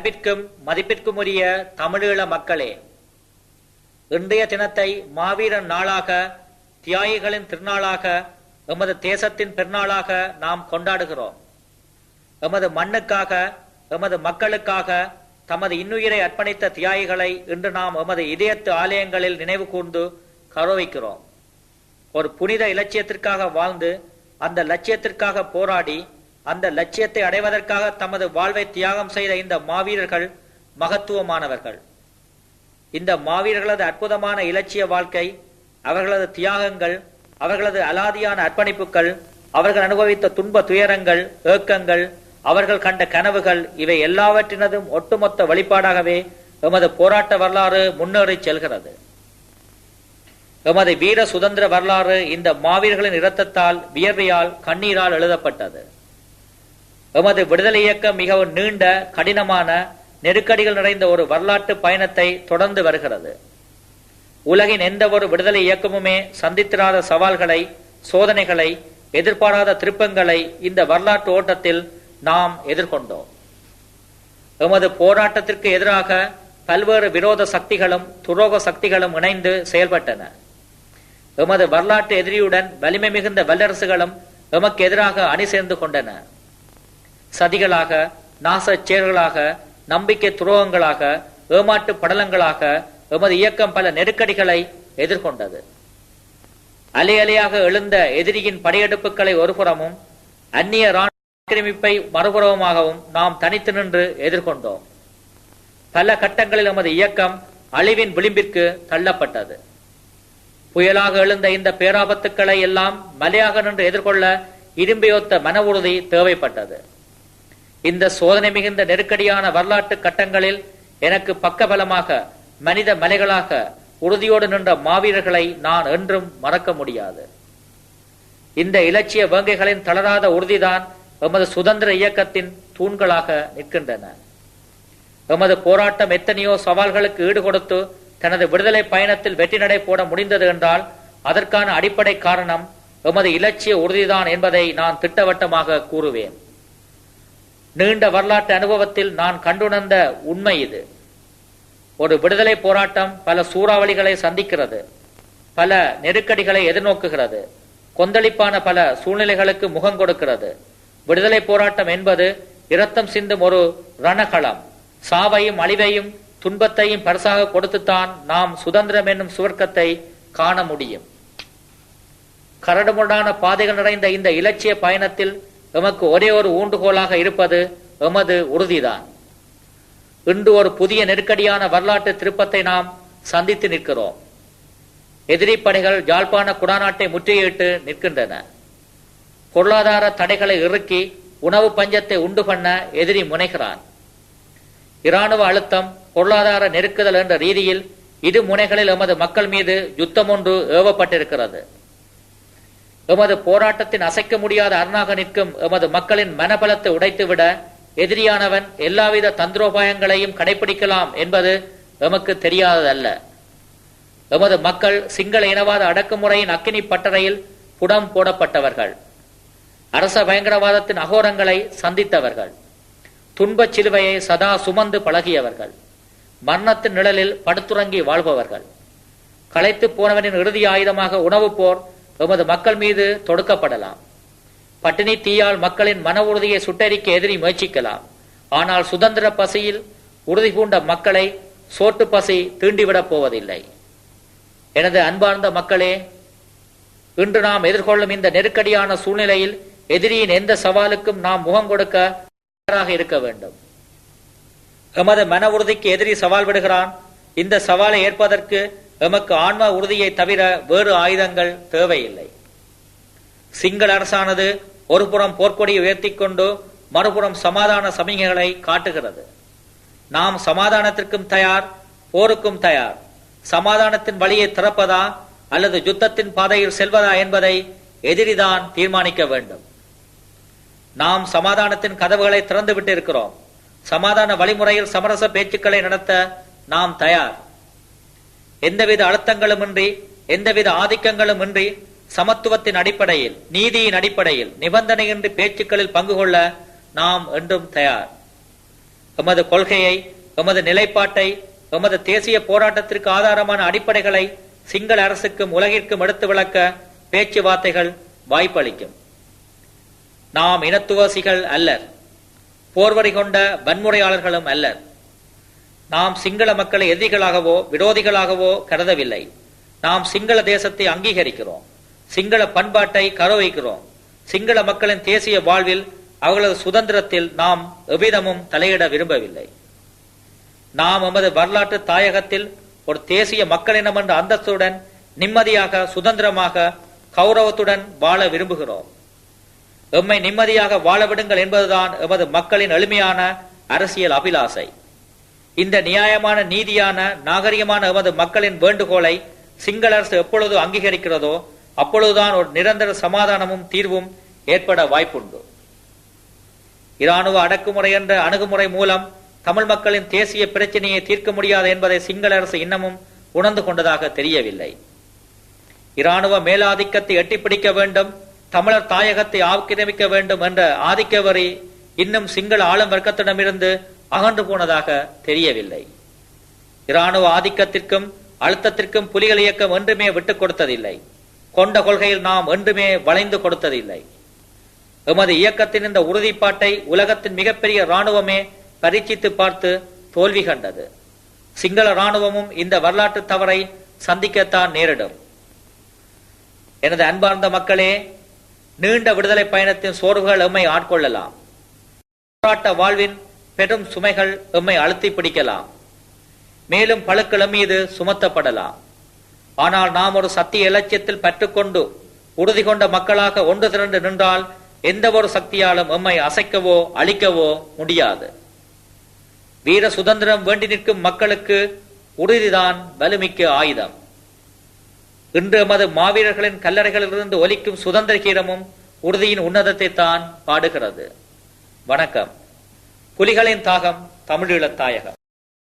அன்பிற்கும் மதிப்பிற்கும் உரிய தமிழீழ மக்களே இன்றைய தினத்தை மாவீரன் நாளாக தியாகிகளின் திருநாளாக எமது தேசத்தின் பெருநாளாக நாம் கொண்டாடுகிறோம். எமது மண்ணுக்காக எமது மக்களுக்காக தமது இன்னுயிரை அர்ப்பணித்த தியாகிகளை இன்று நாம் எமது இதயத்து ஆலயங்களில் நினைவு கூர்ந்து கௌரவிக்கிறோம். ஒரு புனித இலட்சியத்திற்காக வாழ்ந்து அந்த லட்சியத்திற்காக போராடி அந்த லட்சியத்தை அடைவதற்காக தமது வாழ்வை தியாகம் செய்த இந்த மாவீரர்கள் மகத்துவமானவர்கள். இந்த மாவீரர்களது அற்புதமான இலட்சிய வாழ்க்கை அவர்களது தியாகங்கள் அவர்களது அலாதியான அர்ப்பணிப்புகள் அவர்கள் அனுபவித்த துன்ப துயரங்கள் ஏக்கங்கள் அவர்கள் கண்ட கனவுகள் இவை எல்லாவற்றினதும் ஒட்டுமொத்த வழிபாடாகவே எமது போராட்ட வரலாறு முன்னேறி செல்கிறது. எமது வீர சுதந்திர வரலாறு இந்த மாவீரர்களின் இரத்தத்தால் வியர்வையால் கண்ணீரால் எழுதப்பட்டது. எமது விடுதலை இயக்கம் மிகவும் நீண்ட கடினமான நெருக்கடிகள் நிறைந்த ஒரு வரலாற்று பயணத்தை தொடர்ந்து வருகிறது. உலகின் எந்த ஒரு விடுதலை இயக்கமுமே சந்தித்திராத சவால்களை சோதனைகளை எதிர்பாராத திருப்பங்களை இந்த வரலாற்று ஓட்டத்தில் நாம் எதிர்கொண்டோம். எமது போராட்டத்திற்கு எதிராக பல்வேறு விரோத சக்திகளும் துரோக சக்திகளும் இணைந்து செயல்பட்டன. எமது வரலாற்று எதிரியுடன் வலிமை மிகுந்த வல்லரசுகளும் எமக்கு எதிராக அணி சேர்ந்து கொண்டன. சதிகளாக நாச செயல்களாக நம்பிக்கை துரோகங்களாக ஏமாட்டு படலங்களாக எமது இயக்கம் பல நெருக்கடிகளை எதிர்கொண்டது. அலை அலையாக எழுந்த எதிரியின் படையெடுப்புகளை ஒருபுறமும் அந்நிய ராணுவ ஆக்கிரமிப்பை மறுபுறமாகவும் நாம் தனித்து நின்று எதிர்கொண்டோம். பல கட்டங்களில் எமது இயக்கம் அழிவின் விளிம்பிற்கு தள்ளப்பட்டது. புயலாக எழுந்த இந்த பேராபத்துக்களை எல்லாம் மலையாக நின்று எதிர்கொள்ள இரும்பையொத்த மன உறுதி தேவைப்பட்டது. இந்த சோதனை மிகுந்த நெருக்கடியான வரலாற்று கட்டங்களில் எனக்கு பக்கபலமாக மனித மலைகளாக உறுதியோடு நின்ற மாவீரர்களை நான் என்றும் மறக்க முடியாது. இந்த இலட்சிய வேங்கைகளின் தளராத உறுதிதான் எமது சுதந்திர இயக்கத்தின் தூண்களாக நிற்கின்றன. எமது போராட்டம் எத்தனையோ சவால்களுக்கு ஈடு கொடுத்து தனது விடுதலை பயணத்தில் வெற்றி நடை போட முடிந்தது என்றால் அதற்கான அடிப்படை காரணம் எமது இலட்சிய உறுதிதான் என்பதை நான் திட்டவட்டமாக கூறுவேன். நீண்ட வரலாற்று அனுபவத்தில் நான் கண்டுணர்ந்த உண்மை இது. ஒரு விடுதலை போராட்டம் பல சூறாவளிகளை சந்திக்கிறது பல நெருக்கடிகளை எதிர்நோக்குகிறது கொந்தளிப்பான பல சூழ்நிலைகளுக்கு முகம் கொடுக்கிறது. விடுதலை போராட்டம் என்பது இரத்தம் சிந்தும் ஒரு ரணகளம். சாவையும் அழிவையும் துன்பத்தையும் பரிசாக கொடுத்துத்தான் நாம் சுதந்திரம் என்னும் சுவர்க்கத்தை காண முடியும். கரடுமுரடான பாதைகள் நிறைந்த இந்த இலட்சிய பயணத்தில் எமக்கு ஒரே ஒரு ஊண்டுகோலாக இருப்பது எமது உறுதிதான். இன்று ஒரு புதிய நெருக்கடியான வரலாற்று திருப்பத்தை நாம் சந்தித்து நிற்கிறோம். எதிரி படைகள் யாழ்ப்பாண குடாநாட்டை முற்றுகையிட்டு நிற்கின்றன. பொருளாதார தடைகளை இறுக்கி உணவு பஞ்சத்தை உண்டு பண்ண எதிரி முனைகிறான். இராணுவ அழுத்தம் பொருளாதார நெருக்குதல் என்ற ரீதியில் இரு முனைகளில் எமது மக்கள் மீது யுத்தம் ஒன்று ஏவப்பட்டிருக்கிறது. எமது போராட்டத்தின் அசைக்க முடியாத அரணாக நிற்கும் எமது மக்களின் மனபலத்தை உடைத்துவிட எதிரியானவன் எல்லாவித தந்திரோபாயங்களையும் கடைபிடிக்கலாம் என்பது எமக்கு தெரியாததல்ல. எமது மக்கள் சிங்கள இனவாத அடக்குமுறையின் அக்கினி பட்டறையில் புடம் போடப்பட்டவர்கள். அரச பயங்கரவாதத்தின் அகோரங்களை சந்தித்தவர்கள். துன்பச் சிலுவையை சதா சுமந்து பழகியவர்கள். மரணத்தின் நிழலில் படுத்துறங்கி வாழ்பவர்கள். களைத்து போனவனின் இறுதி ஆயுதமாக உணவு போர் எமது மக்கள் மீது தொடுக்கப்படலாம். பட்டினி தீயால் மக்களின் மன உறுதியை சுட்டரிக்க எதிரி முயற்சிக்கலாம். ஆனால் சுதந்திர பசியில் உறுதி பூண்ட மக்களை சோட்டு பசி தீண்டிவிடப் போவதில்லை. எனது அன்பார்ந்த மக்களே இன்று நாம் எதிர்கொள்ளும் இந்த நெருக்கடியான சூழ்நிலையில் எதிரியின் எந்த சவாலுக்கும் நாம் முகம் கொடுக்க தயாராக இருக்க வேண்டும். எமது மன உறுதிக்கு எதிரி சவால் விடுகிறான். இந்த சவாலை ஏற்பதற்கு எமக்கு ஆன்ம உறுதியை தவிர வேறு ஆயுதங்கள் தேவையில்லை. சிங்கள அரசானது ஒரு புறம் போர்க்கொடியை உயர்த்தி கொண்டு மறுபுறம் சமாதான சமிகைகளை காட்டுகிறது. நாம் சமாதானத்திற்கும் தயார் போருக்கும் தயார். சமாதானத்தின் வழியை திறப்பதா அல்லது யுத்தத்தின் பாதையில் செல்வதா என்பதை எதிரிதான் தீர்மானிக்க வேண்டும். நாம் சமாதானத்தின் கதவுகளை திறந்து விட்டிருக்கிறோம் சமாதான வழிமுறையில் சமரச பேச்சுக்களை நடத்த நாம் தயார். எந்தவித அழுத்தங்களுமின்றி எந்தவித ஆதிக்கங்களும் இன்றி சமத்துவத்தின் அடிப்படையில் நீதியின் அடிப்படையில் நிபந்தனையின்றி பேச்சுக்களில் பங்கு கொள்ள நாம் என்றும் தயார். எமது கொள்கையை எமது நிலைப்பாட்டை எமது தேசிய போராட்டத்திற்கு ஆதாரமான அடிப்படைகளை சிங்கள அரசுக்கும் உலகிற்கும் எடுத்து விளக்க பேச்சுவார்த்தைகள் வாய்ப்பளிக்கும். நாம் இனத்துவாசிகள் அல்லர். போர்வரி கொண்ட வன்முறையாளர்களும் அல்லர். நாம் சிங்கள மக்களை எதிரிகளாகவோ விரோதிகளாகவோ கருதவில்லை. நாம் சிங்கள தேசத்தை அங்கீகரிக்கிறோம். சிங்கள பண்பாட்டை கரவைக்கிறோம். சிங்கள மக்களின் தேசிய வாழ்வில் அவர்களது சுதந்திரத்தில் நாம் எவ்விதமும் தலையிட விரும்பவில்லை. நாம் எமது வரலாற்று தாயகத்தில் ஒரு தேசிய மக்களினம் என்ற அந்தஸ்துடன் நிம்மதியாக சுதந்திரமாக கௌரவத்துடன் வாழ விரும்புகிறோம். எம்மை நிம்மதியாக வாழ விடுங்கள் என்பதுதான் எமது மக்களின் எளிமையான அரசியல் அபிலாசை. இந்த நியாயமான நீதியான நாகரிகமான எமது மக்களின் வேண்டுகோளை சிங்கள அரசு எப்பொழுது அங்கீகரிக்கிறதோ அப்பொழுதுதான் ஒரு நிரந்தர சமாதானமும் தீர்வும் ஏற்பட வாய்ப்புண்டு. இராணுவ அடக்குமுறை என்ற அணுகுமுறை மூலம் தமிழ் மக்களின் தேசிய பிரச்சனையை தீர்க்க முடியாது என்பதை சிங்கள அரசு இன்னமும் உணர்ந்து கொண்டதாக தெரியவில்லை. இராணுவ மேலாதிக்கத்தை எட்டிப்பிடிக்க வேண்டும் தமிழர் தாயகத்தை ஆக்கிரமிக்க வேண்டும் என்ற ஆதிக்க வரி இன்னும் சிங்கள ஆளும் வர்க்கத்திடமிருந்து அகன்று போனதாக தெரியவில்லை. இராணுவ ஆதிக்கத்திற்கும் அழுத்தத்திற்கும் புலிகள் இயக்கம் என்றுமே விட்டுக் கொடுத்ததில்லை. கொண்ட கொள்கையில் நாம் என்றுமே வளைந்து கொடுத்ததில்லை. எமது இயக்கத்தின் இந்த உறுதிப்பாட்டை உலகத்தின் மிகப்பெரிய இராணுவமே பரீட்சித்து பார்த்து தோல்வி கண்டது. சிங்கள இராணுவமும் இந்த வரலாற்று தவறை சந்திக்கத்தான் நேரிடும். எனது அன்பார்ந்த மக்களே நீண்ட விடுதலை பயணத்தின் சோர்வுகள் எம்மை ஆட்கொள்ளலாம். போராட்ட வாழ்வின் பெரும் சுமைகள் எம்மை அழுத்தி பிடிக்கலாம். மேலும் பழுக்களும் மீது சுமத்தப்படலாம். ஆனால் நாம் ஒரு சத்திய இலட்சியத்தில் பற்றுக்கொண்டு உறுதி கொண்ட மக்களாக ஒன்று திரண்டு நின்றால் எந்த ஒரு சக்தியாலும் எம்மை அசைக்கவோ அழிக்கவோ முடியாது. வீர சுதந்திரம் வேண்டி நிற்கும் மக்களுக்கு உறுதிதான் வலுமிக்க ஆயுதம். இன்று எமது மாவீரர்களின் கல்லறைகளிலிருந்து ஒலிக்கும் சுதந்திர கீரமும் உறுதியின் உன்னதத்தை தான் பாடுகிறது. வணக்கம். புலிகளின் தாகம் தமிழீழ தாயகம்.